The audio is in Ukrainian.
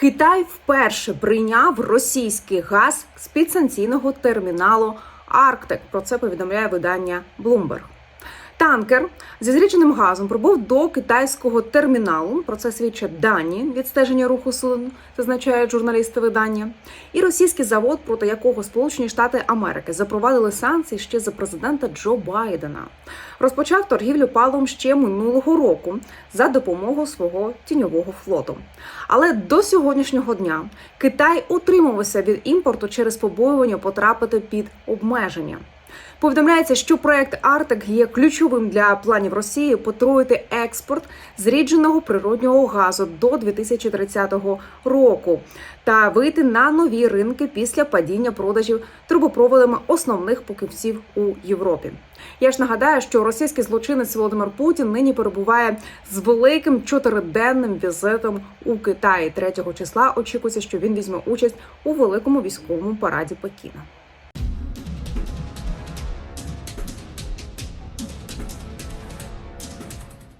Китай вперше прийняв російський газ з підсанкційного терміналу Арктик. Про це повідомляє видання Bloomberg. Танкер зі зрідженим газом прибув до китайського терміналу. Про це свідчать дані відстеження руху суден, зазначають журналісти видання. І російський завод, проти якого Сполучені Штати Америки запровадили санкції ще за президента Джо Байдена, розпочав торгівлю паливом ще минулого року за допомогою свого тіньового флоту. Але до сьогоднішнього дня Китай утримувався від імпорту через побоювання потрапити під обмеження. Повідомляється, що проект Артек є ключовим для планів Росії потроїти експорт зрідженого природнього газу до 2030 року та вийти на нові ринки після падіння продажів трубопроводами основних покупців у Європі. Я ж нагадаю, що російський злочинець Володимир Путін нині перебуває з великим чотириденним візитом у Китаї. 3 числа очікується, що він візьме участь у великому військовому параді Пекіна.